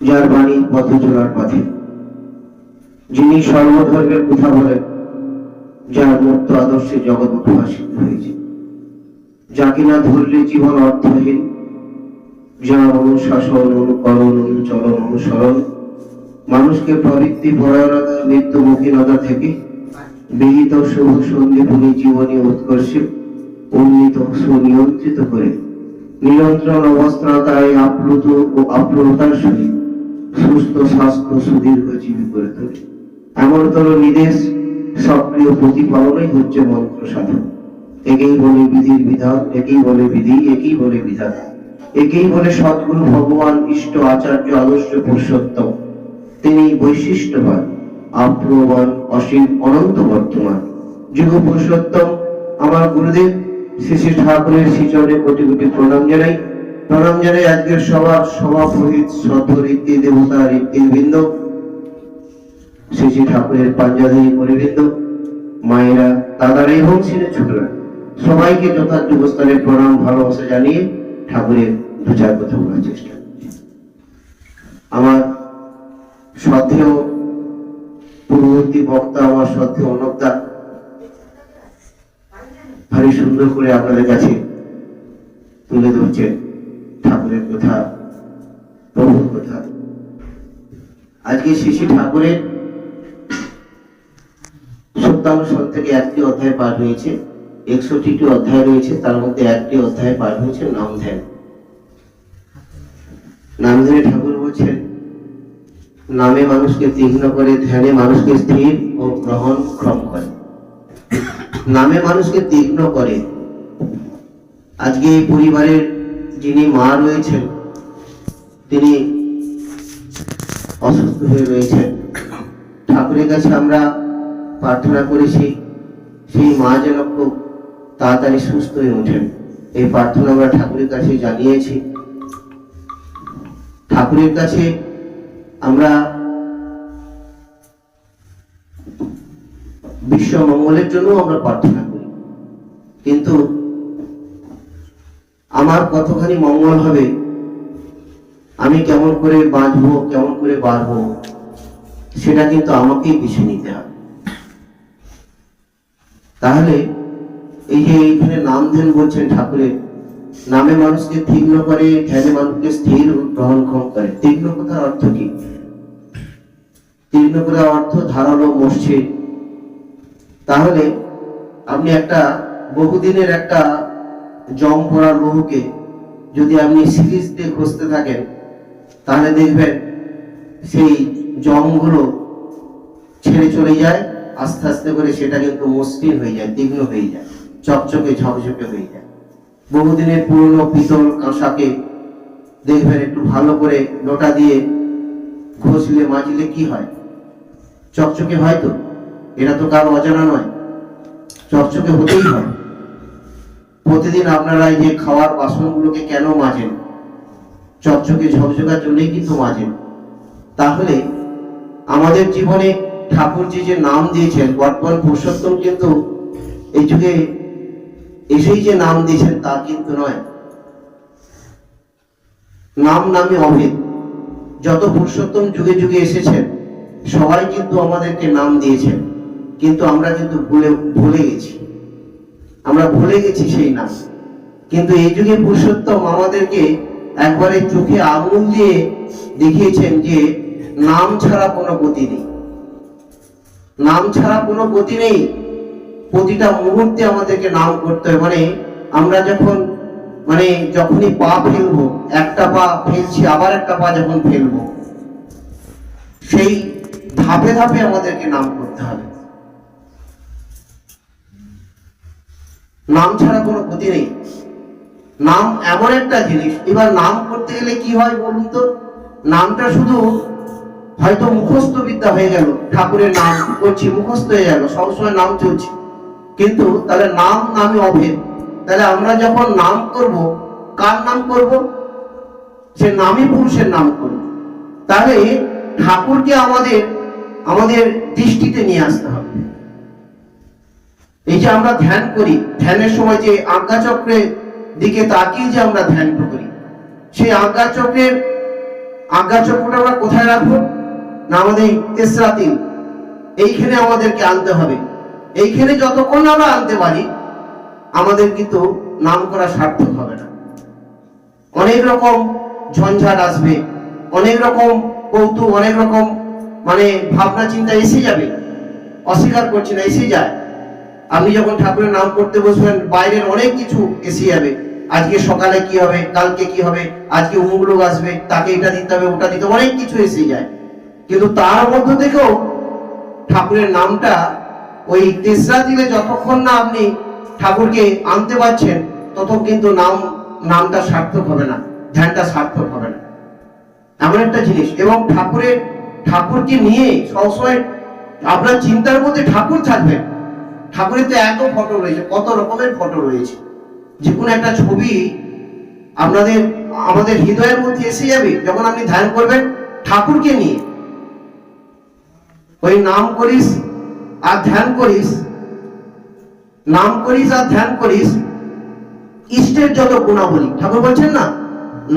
যার বাণী পথ চলার পথে। যিনি সর্বধর্মের কথা বলেন, যার মুক্ত আদর্শে জগৎ উদ্ভাসিত হয়েছে। যা কিনা ধরলে জীবন অর্থহীন, যার অনুশাসন অনুকরণ অনুচরণ অনুসরণ, মানুষকে প্রবৃত্তি পরায়ণতা মৃত্যুমুখীনতা থেকে বিহিত শুভ সন্ধিপুরী জীবনী উৎকর্ষে উন্নীত সুনিয়ন্ত্রিত করে নিয়ন্ত্রণ অবস্থাতায় আপ্লুত ও আপ্লুতার সহিত সুস্থ, স্বাস্থ্য সুদীর্ঘজীবী করে তোলে। এমনতর নির্দেশ সক্রিয় প্রতিপালনই হচ্ছে মন্ত্র সাধন। একেই বলে বিধির বিধান, একেই বলে বিধি, একেই বলে বিধান। একেই বলে সদ্গুরু ভগবান, ইষ্ট, আচার্য, আদর্শ, পুরুষোত্তম। তিনি বৈশিষ্ট্যবান আপ্রবান অসীম, অনন্ত বর্তমান। যুগ পুরুষোত্তম, আমার গুরুদেব শ্রী শ্রী ঠাকুরের শ্রীচরণে কোটি কোটি প্রণাম জানাই। প্রণাম জানাই আজকের সবার সভাপহিত শ্রদ্ধ রীতি দেবতা রীতির বৃন্দ শ্রী ঠাকুরের পাঞ্জাবী পরিবৃন্দ মায়েরা দাদারা এবং ছেলে ছোটরা সবাইকে যথার্থ অবস্থানে প্রণাম, ভালোবাসা জানিয়ে ঠাকুরের দু চার কথা বলার চেষ্টা। আমার শ্রদ্ধেয় পূর্ববর্তী বক্তা, আমার শ্রদ্ধেয় অনবদা ভারী সুন্দর করে আপনাদের কাছে তুলে ধরছেন ঠাকুরের কথা, প্রভুর কথা। আজকে শিশু ঠাকুরের সত্যানুসরণ থেকে একটি অধ্যায় পাঠ হয়েছে, একষট্টিটি অধ্যায় রয়েছে, তার মধ্যে একটি অধ্যায় পাঠ হয়েছে নাম ধ্যান নাম ধ্যানে ঠাকুর বলছেন, নামে মানুষকে তীক্ষ্ণ করে, ধ্যানে মানুষকে স্থির ও গ্রহণ ক্ষম করে। নামে মানুষকে তীক্ষ্ণ করে, আজকে এই পরিবারের যিনি মা রয়েছেন, তিনি অসুস্থ হয়ে রয়েছেন। ঠাকুরের কাছে আমরা প্রার্থনা করেছি, সেই মা যেন খুব তাড়াতাড়ি সুস্থ হয়ে ওঠেন। এই প্রার্থনা আমরা ঠাকুরের কাছে জানিয়েছি। ঠাকুরের কাছে আমরা বিশ্ব মঙ্গলের জন্য আমরা প্রার্থনা করি। কিন্তু আমার কতখানি মঙ্গল হবে? আমি কেমন করে বাঁচবো, কেমন করে বাড়বো, সেটা কিন্তু আমাকেই বেছে নিতে হবে। তাহলে এই যে এইখানে নাম ধ্যান বলছেন ঠাকুরের নামে মানুষকে তীক্ষ্ণ করে, ধ্যানে মানুষকে স্থির ও গ্রহণক্ষম করে। তীক্ষ্ণ কথার অর্থ কি? তীক্ষ্ণ করার অর্থ ধারালো মসজিদ। তাহলে আপনি একটা বহুদিনের একটা জং পড়া লৌহকে যদি আপনি সিরিজ দিয়ে ঘষতে থাকেন, তাহলে দেখবেন সেই জংগুলো ছেড়ে চলে যায়, আস্তে আস্তে করে সেটা কিন্তু মসৃণ হয়ে যায়, তীক্ষ্ণ হয়ে যায়, চকচকে, ঝকঝকে হয়ে যায়। বহুদিনের পুরনো পিতল কাঁসাকে দেখবেন একটু ভালো করে লোটা দিয়ে ঘষলে, মাজলে কি হয়? চকচকে হয় তো? এটা তো কারও অজানা নয়। চকচকে হতেই হয়। প্রতিদিন আপনারা এই যে খাওয়ার বাসনগুলোকে কেন মাজেন? চকচকে ঝকঝকার জন্যই কিন্তু মাজেন। তাহলে আমাদের জীবনে ঠাকুরজি যে নাম দিয়েছেন, বর্তমান পুরুষোত্তম কিন্তু এই যুগে এসেই যে নাম দিয়েছেন তা কিন্তু নয়। নাম নামে অভেদ। যত পুরুষোত্তম যুগে যুগে এসেছেন, সবাই কিন্তু আমাদেরকে নাম দিয়েছেন। কিন্তু আমরা কিন্তু ভুলে ভুলে গেছি। আমরা ভুলে গেছি সেই নাম। কিন্তু এই যুগে পুরুষোত্তম আমাদেরকে একবারে চোখে আঙুল দিয়ে দেখিয়েছেন যে নাম ছাড়া কোনো গতি নেই। নাম ছাড়া কোনো গতি নেই। প্রতিটা মুহূর্তে আমাদেরকে নাম করতে হয়। মানে আমরা যখন মানে যখনই পা ফেলব, একটা পা ফেলছি, আবার একটা পা যখন ফেলব, সেই ধাপে ধাপে আমাদেরকে নাম করতে হবে। নাম ছাড়া কোনো গতি নেই। নাম এমন একটা জিনিস, এবার নাম করতে গেলে কি হয় বলুন তো? নামটা শুধু হয়তো মুখস্থ বিদ্যা হয়ে গেল, ঠাকুরের নাম করছি, মুখস্থ হয়ে গেল, সবসময় নাম চলছে। কিন্তু তাহলে নাম নামে অভেদ। তাহলে আমরা যখন নাম করব, কার নাম করব? সে নামী পুরুষের নাম করব। তাহলে ঠাকুরকে আমাদের আমাদের দৃষ্টিতে নিয়ে আসতে হবে। এই যে আমরা ধ্যান করি, ধ্যানের সময় যে আজ্ঞা চক্রের দিকে তাকিয়ে যে আমরা ধ্যান করি, সেই আজ্ঞা চক্রের, আজ্ঞা চক্রটা আমরা কোথায় রাখব? না আমাদের এই তেসরা তিন এইখানে আমাদেরকে আনতে হবে। এইখানে যতক্ষণ আমরা আনতে পারি, আমাদের কিন্তু নাম করা সার্থক হবে না। অনেক রকম ঝঞ্ঝাট আসবে, অনেক রকম কৌতুক, অনেক রকম মানে ভাবনা চিন্তা এসে যাবে। অস্বীকার করছে না, এসে যায়। আপনি যখন ঠাকুরের নাম করতে বসবেন, বাইরের অনেক কিছু এসে যাবে। আজকে সকালে কি হবে, কালকে কি হবে, আজকে অমুক লোক আসবে, তাকে এটা দিতে হবে, ওটা দিতে অনেক কিছু এসে যায়। কিন্তু তার মধ্য থেকেও ঠাকুরের নামটা ওই তেসরা দিলে যতক্ষণ না আপনি ঠাকুরকে আনতে পারছেন তত কিন্তু নাম, নামটা সার্থক হবে না, ধ্যানটা সার্থক হবে না। এমন একটা জিনিস। এবং ঠাকুরের, ঠাকুরকে নিয়ে সবসময় আপনার চিন্তার মধ্যে ঠাকুর থাকবে ঠাকুরের তো এত ফটো রয়েছে, কত রকমের ফটো রয়েছে। যে কোনো একটা ছবি আপনাদের, আমাদের হৃদয়ের মধ্যে এসে যাবে, যখন আপনি ধ্যান করবেন ঠাকুরকে নিয়ে। ওই নাম করিস আর ধ্যান করিস, নাম করিস আর ধ্যান করিস, ইষ্টের যত গুণাবলী, ঠাকুর বলছেন না?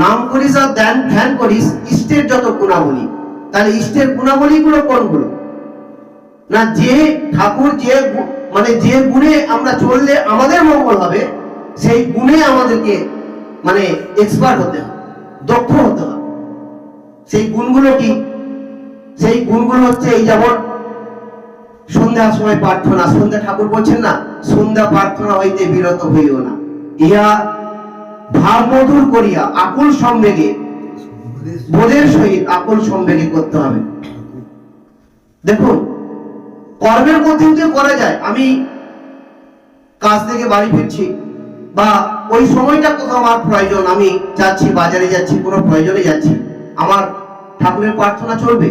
নাম করিস আর ধ্যান ধ্যান করিস, ইষ্টের যত গুণাবলী, তাহলে ইষ্টের গুণাবলী গুলো কোনগুলো? না, যে ঠাকুর যে মানে যে গুণে আমরা চললে আমাদের মঙ্গল হবে, সেই গুণে আমাদেরকে মানে এক্সপার্ট হতে হবে, দক্ষ হতে হবে। সেই গুণগুলো কি? সেই গুণগুলো হচ্ছে এই যেমন সন্ধ্যার সময় প্রার্থনা, সন্ধ্যা ঠাকুর বলছেন না, সন্ধ্যা প্রার্থনা হইতে বিরত হইও না। ইহা ভাব মধুর করিয়া আকুল সম্বেগে, বোধের সহিত আকুল সম্বেগে করতে হবে। দেখুন কর্মের মধ্যে যে করা যায়, আমি কাজ থেকে বাড়ি ফিরছি বা ওই সময়টা কোথাও আমার প্রয়োজন, আমি যাচ্ছি, বাজারে যাচ্ছি, কোনো প্রয়োজনে যাচ্ছি, আমার ঠাকুরের প্রার্থনা চলবে?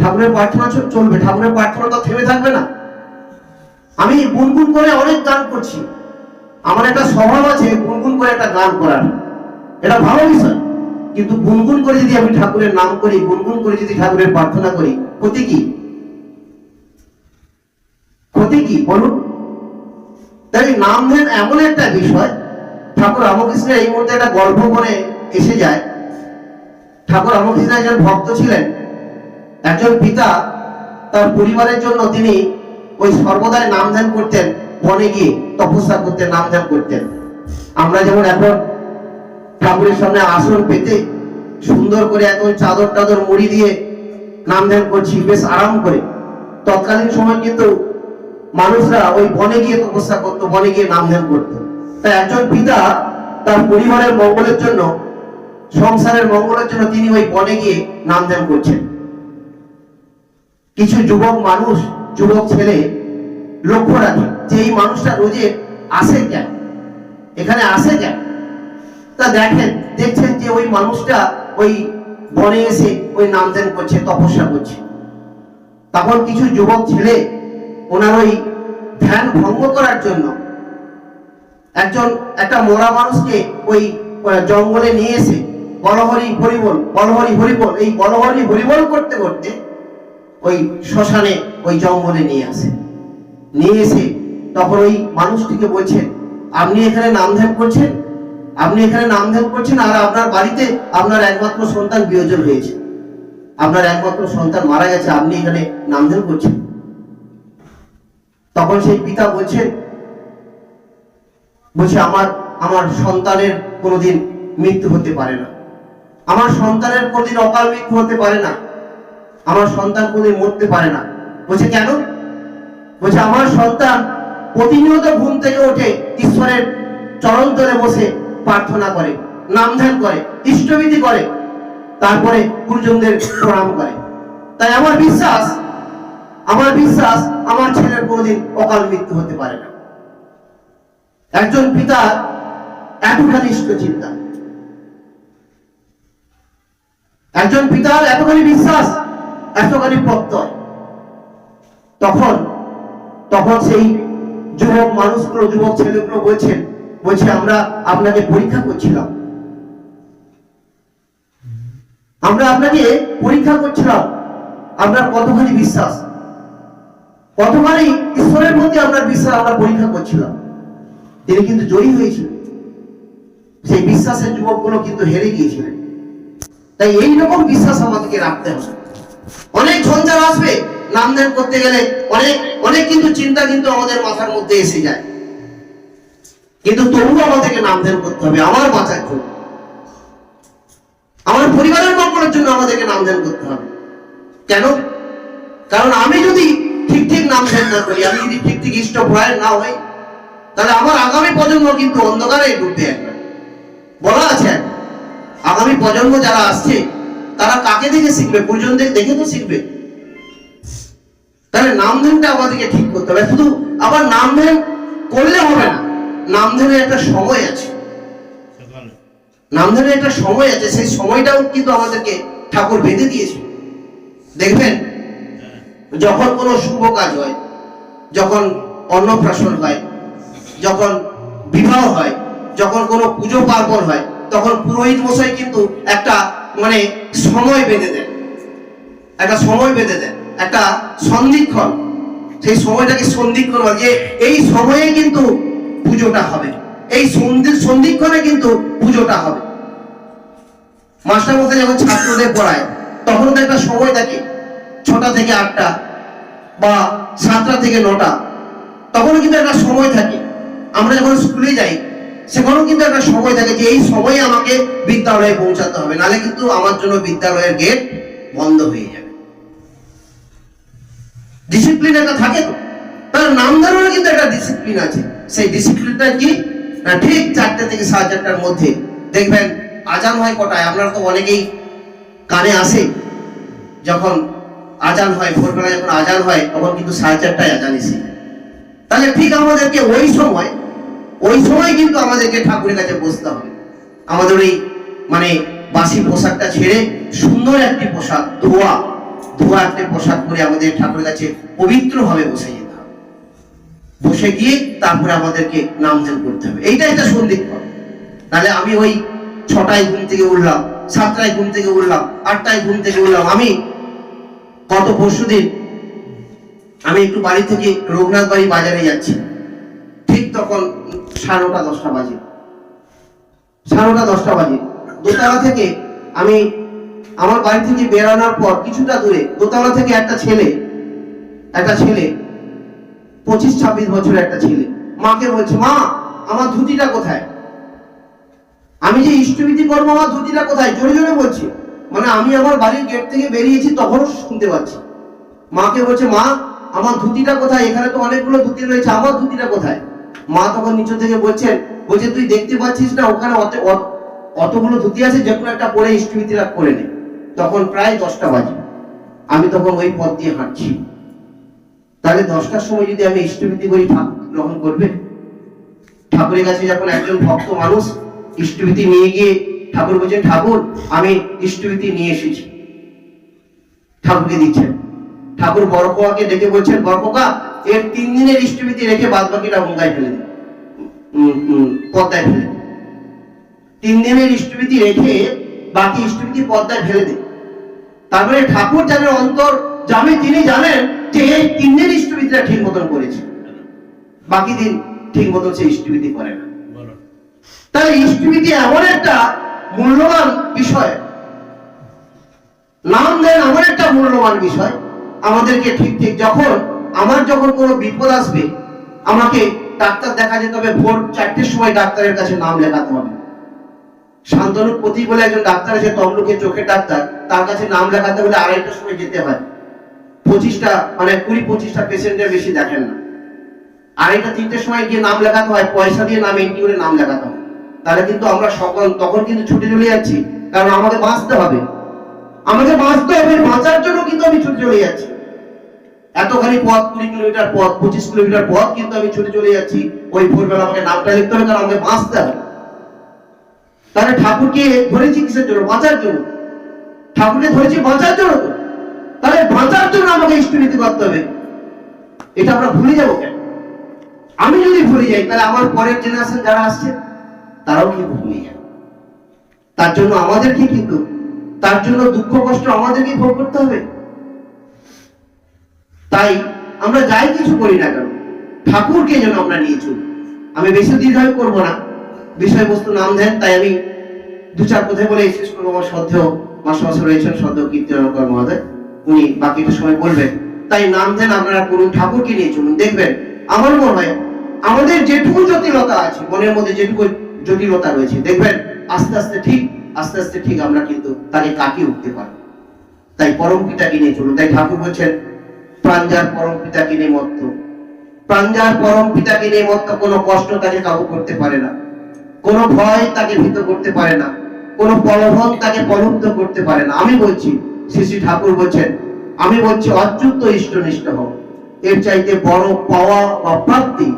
ঠাকুরের প্রার্থনা চলবে? ঠাকুরের প্রার্থনা তো থেমে থাকবে না। আমি গুনগুন করে অনেক গান করছি। আমার একটা স্বভাব আছে গুনগুন করে একটা গান করার। এটা ভালো বিষয়। কিন্তু গুনগুন করে যদি আমি ঠাকুরের নাম করি, গুনগুন করে যদি ঠাকুরের প্রার্থনা করি, ক্ষতি কি? ক্ষতি কি? বলুন। তাই নাম ধ্যান এমন একটা বিষয়, ঠাকুর রামকৃষ্ণের এই মুহূর্তে একটা গল্প করে এসে যায়। ঠাকুর রামকৃষ্ণ একজন ভক্ত ছিলেন। একজন পিতা তার পরিবারের জন্য তিনি ওই সর্বদাই নাম ধ্যান করতেন, বনে গিয়ে তপস্যা করতেন, নাম ধ্যান করতেন। আমরা যেমন এখন ঠাকুরের সামনে আসন পেতে সুন্দর করে এখন চাদর টাদর মুড়ি দিয়ে নাম ধ্যান করছি, বেশ আরাম করে। তৎকালীন সময় কিন্তু মানুষরা ওই বনে গিয়ে তপস্যা করতো, বনে গিয়ে নাম ধ্যান করতো। তাই একজন পিতা তার পরিবারের মঙ্গলের জন্য, সংসারের মঙ্গলের জন্য তিনি ওই বনে গিয়ে নাম ধ্যান করছেন। কিছু যুবক মানুষ, যুবক ছেলে লক্ষ্য রাখে যে এই মানুষটা রোজে আসে কেন? এখানে আসে কেন? তা দেখেন, দেখছেন যে ওই মানুষটা ওই বনে এসে ওই নাম ধ্যান করছে, তপস্যা করছে। তখন কিছু যুবক ছেলে ওনার ওই ধ্যান ভঙ্গ করার জন্য একজন, একটা মরা মানুষকে ওই জঙ্গলে নিয়ে এসে বলহরি হরিবল বলহরি হরিবল, এই বলহরি হরিবল করতে করতে ওই শ্মশানে, ওই জঙ্গলে নিয়ে আসে। নিয়ে এসে তখন ওই মানুষটিকে বলছেন আপনি এখানে নাম ধ্যান করছেন? আপনি এখানে নাম ধ্যান করছেন আর আপনার বাড়িতে আপনার একমাত্র সন্তান বিয়োজন হয়েছে। আপনার একমাত্র সন্তান মারা গেছে, আপনি এখানে নাম ধ্যান করছেন? তখন সেই পিতা বলছেন বলছে, আমার আমার সন্তানের কোনোদিন মৃত্যু হতে পারে না। আমার সন্তানের কোনোদিন অকাল মৃত্যু হতে পারে না। আমার সন্তান কোনোদিন মরতে পারে না। বলছে, কেন? বলছে, আমার সন্তান প্রতিনিয়ত ঘুম থেকে ওঠে ঈশ্বরের চরণ তলে বসে প্রার্থনা করে, নাম ধ্যান করে, ইষ্টবিধি করে, তারপরে গুরুজনদের প্রণাম করে। তাই আমার বিশ্বাস আমার বিশ্বাস, আমার ছেলের কোনোদিন অকাল মৃত্যু হতে পারে না। একজন পিতা এতখানি চিন্তা। একজন পিতার এতখানি বিশ্বাস, এতখানি প্রত্যয়। তখন তখন সেই যুবক মানুষগুলো, যুবক ছেলেগুলো বলছেন বলছে, আমরা আপনাকে পরীক্ষা করছিলাম। আমরা আপনাকে পরীক্ষা করছিলাম। আপনার কতখানি বিশ্বাস? কতখানি ঈশ্বরের প্রতি আপনার বিশ্বাস, আমরা পরীক্ষা করছিলাম। তিনি কিন্তু জয়ী হয়েছিলেন। সেই বিশ্বাসের যুবকগুলো কিন্তু হেরে গিয়েছিলেন। তাই এই রকম বিশ্বাস আমাদেরকে রাখতে হবে। অনেক ঝঞ্ঝার আসবে, নাম ধ্যান করতে গেলে অনেক অনেক কিন্তু চিন্তা কিন্তু আমাদের মাথার মধ্যে এসে যায়। কিন্তু তবুও আমাদেরকে নাম ধ্যান করতে হবে, আমার বাঁচার জন্য। আমার পরিবারের মঙ্গলের জন্য আমাদেরকে নাম ধ্যান করতে হবে। কেন? কারণ আমি যদি ঠিক ঠিক নাম ধ্যান না করি। আমি যদি ঠিক ঠিক ইষ্ট ভয়ের না হই, তাহলে আমার আগামী প্রজন্ম কিন্তু অন্ধকারে ডুববে বলা আছে, আগামী প্রজন্ম যারা আসছে, তারা কাকে দেখে শিখবে? গুরুজনদের দেখে তো শিখবে। তাহলে নাম ধ্যানটা আমাদেরকে ঠিক করতে হবে। শুধু আবার নাম ধ্যান করলে হবে না নাম ধ্যানের একটা সময় আছে। নাম ধ্যানের একটা সময় আছে, সেই সময়টাও কিন্তু আমাদেরকে ঠাকুর বেঁধে দিয়েছে। দেখবেন যখন কোনো শুভ কাজ হয়, যখন অন্নপ্রাশন হয়, যখন বিবাহ হয়, যখন কোনো পুজো পার্বণ হয়, তখন পুরোহিত মশাই কিন্তু একটা মানে সময় বেঁধে দেন। একটা সময় বেঁধে দেন, একটা সন্ধিক্ষণ। সেই সময়টাকে সন্ধিক্ষণ বলে। যে এই সময়ে কিন্তু পুজোটা হবে। এই সন্ধি, সন্ধিক্ষণে কিন্তু পুজোটা হবে। মাস্টার মশাই যখন ছাত্রদের পড়ায়, তখন তো একটা সময় থাকে। ছটা থেকে আটটা বা সাতটা থেকে নটা, তখনও কিন্তু একটা সময় থাকে। আমরা যখন স্কুলে যাই, সেখানেও কিন্তু একটা সময় থাকে যে এই সময়ে আমাকে বিদ্যালয়ে পৌঁছাতে হবে নালে কিন্তু আমার জন্য বিদ্যালয়ের গেট বন্ধ হয়ে যাবে। ডিসিপ্লিন একটা থাকে তো, তার নামদারেরও কিন্তু একটা ডিসিপ্লিন আছে। সেই ডিসিপ্লিনটা কি? না, ঠিক চারটে থেকে সাড়ে চারটার মধ্যে। দেখবেন, আজান হয় কটায়? আপনারা তো অনেকেই কানে আসে, যখন আজান হয়, ভোরবেলা যখন আজান হয়, তখন কিন্তু সাড়ে চারটায় আজান এসে তাহলে ঠিক আমাদেরকে ওই সময় ওই সময় কিন্তু আমাদেরকে ঠাকুরের কাছে বসতে হবে। আমাদের ওই মানে বাসি পোশাকটা ছেড়ে সুন্দর একটি পোশাক, ধোয়া ধোয়া একটি পোশাক পরে আমাদের ঠাকুরের কাছে পবিত্রভাবে বসে যেতে হবে। বসে গিয়ে তারপরে আমাদেরকে নাম করতে হবে। এইটা একটা সন্ধিক্ষণ তাহলে আমি ওই ছটায় ঘুম থেকে উঠলাম, সাতটায় ঘুম থেকে উঠলাম, আটটায় ঘুম থেকে উঠলাম, আমি গত পরশু দিন আমি একটু বাড়ি থেকে রঘুনাথ বাড়ি বাজারে যাচ্ছি। ঠিক তখন সাড়ে নটা, দশটা বাজে। সাড়ে নটা, দশটা বাজে। দোতলা থেকে আমি আমার বাড়ি থেকে বেরানোর পর কিছুটা দূরে দোতলা থেকে একটা ছেলে একটা ছেলে, পঁচিশ, ছাব্বিশ বছরের একটা ছেলে। মাকে বলছে, মা, আমার ধুতিটা কোথায়? আমি যে ইষ্টবিধি করব, আমার ধুতিটা কোথায়? জোরে জোরে বলছি। মানে আমি আমার বাড়ির গেট থেকে বেরিয়েছি, তখনও শুনতে পাচ্ছি। মাকে বলছে, মা, আমার ধুতিটা কোথায়? এখানে তো অনেকগুলো ধুতি রয়েছে, আমার ধুতিটা কোথায়? মা তখন নিচু থেকে বলছেন বলছে, তুই দেখতে পাচ্ছিস না, ওখানে অত, অত- অতগুলো ধুতি আছে, যে কোনো একটা পরে ইষ্টবিধিটা করে নে। তখন প্রায় দশটা বাজে। আমি তখন ওই পথ দিয়ে হাঁটছি। তাহলে দশটার সময় যদি আমি ইষ্টবিধি করি, ঠাকুর গ্রহণ করবে? ঠাকুরের কাছে যখন একজন ভক্ত মানুষ ইষ্টবিধি নিয়ে গিয়ে ঠাকুর বলছেন ঠাকুর আমি ইষ্টবিধি নিয়ে এসেছি। ঠাকুরকে দিচ্ছেন। ঠাকুর বরকোয়াকে ডেকে বলছেন বরকোকা এর তিন দিনের ইষ্টবিধি রেখে বাদ বাকিটা গঙ্গায় ফেলে দিন পদ্মায় ফেলে তিন দিনের ইষ্টবিধি রেখে বাকি ইষ্টবিধি পদ্মায় ফেলে দিন তারপরে ঠাকুর জানেন অন্তর জানে তিনি জানেন যে এই তিন দিন ইষ্টবিধিটা ঠিক মতন করেছে। বাকি দিন ঠিক মতন সে ইষ্টবিধি করে না। তাহলে ইষ্টবিধি এমন একটা মূল্যবান বিষয়। নাম দেন এমন একটা মূল্যবান বিষয়, আমাদেরকে ঠিক ঠিক যখন, আমার যখন কোনো বিপদ আসবে, আমাকে ডাক্তার দেখা যেতে হবে, ভোর চারটের সময় ডাক্তারের কাছে নাম লেখাতে হবে। শান্তনু পতি বলে একজন ডাক্তার আছে তমলুকের চোখের ডাক্তার, তার কাছে নাম লেখাতে হলে আড়াইটার সময় যেতে হয়। পঁচিশটা মানে কুড়ি পঁচিশটা পেশেন্টের বেশি দেখেন না। আড়াইটা, তিনটের সময় গিয়ে নাম লেখাতে হয়, পয়সা দিয়ে নাম এন্ট্রি করে নাম লেখাতে হয়। তাহলে কিন্তু আমরা সকল তখন কিন্তু ছুটে চলে যাচ্ছি। কারণ আমাকে বাঁচতে হবে। আমাকে বাঁচতে হবে, বাঁচার জন্য কিন্তু আমি ছুটে চলে যাচ্ছি। এতখানি পথ, কুড়ি কিলোমিটার পথ, পঁচিশ কিলোমিটার পথ কিন্তু আমি ছুটে চলে যাচ্ছি। ওই ভোরবেলা আমাকে নামটা লিখতে হবে, কারণ আমাকে বাঁচতে হবে। তাহলে ঠাকুরকে ধরেছি কিসের জন্য? বাঁচার জন্য। ঠাকুরকে ধরেছি বাঁচার জন্য তাহলে বাঁচার জন্য আমাকে ইষ্টনীতি করতে হবে। এটা আমরা ভুলে যাব কেন? আমি যদি ভুলে যাই, তাহলে আমার পরের জেনারেশন যারা আসছে তারাও কিন্তু ভুলে যাবে তার জন্য আমাদেরকে কিন্তু, তার জন্য দুঃখ কষ্ট আমাদেরকে ভোগ করতে হবে। তাই আমরা যাই কিছু করি না কেন, ঠাকুরকে যেন আমরা নিয়ে চলি। আমি বেশি দীর্ঘায়ু করব না, বিষয়বস্তু নাম দেন, তাই আমি দু চার কথায় বলে শেষ করব আমার শ্রদ্ধেয় মাসমাস রয়েছেন সদ্য কীর্তনকর মহোদয়। উনি বাকিটা সময় বলবেন। তাই নাম দেন, আপনারা করুন ঠাকুরকে নিয়ে চলুন, দেখবেন। আমার মনে হয়, আমাদের যেটুকু জটিলতা আছে, মনের মধ্যে যেটুকু জটিলতা রয়েছে। দেখবেন, আস্তে আস্তে ঠিক, আস্তে আস্তে ঠিক আমরা কিন্তু তাকে কাটিয়ে উঠতে পারব তাই পরম পিতাকে নিয়ে চলুন। তাই ঠাকুর বলছেন, প্রাঞ্জার পরম পিতাকে নিয়ে মত্ত। প্রাঞ্জার পরম পিতাকে নিয়ে মত্ত, কোনো কষ্ট তাকে কাবু করতে পারে না। কোনো ভয় তাকে ভীত করতে পারে না। কোনো প্রলোভন তাকে প্রলুব্ধ করতে পারে না। আমি বলছি, শ্রী শ্রী ঠাকুর বলছেন, আমি বলছি, অচ্যুত ইষ্টনিষ্ঠ হও। এর চাইতে বড় পাওয়া বা প্রাপ্তি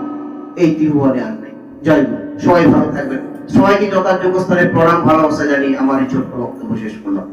এই ত্রিভুবনে আর নেই। জয় সবাই ভালো থাকবেন। সবাইকে যথাযোগ্য স্তরে প্রণাম, ভালোবাসা জানিয়ে আমার এই ছোট্ট বক্তব্য শেষ করলাম।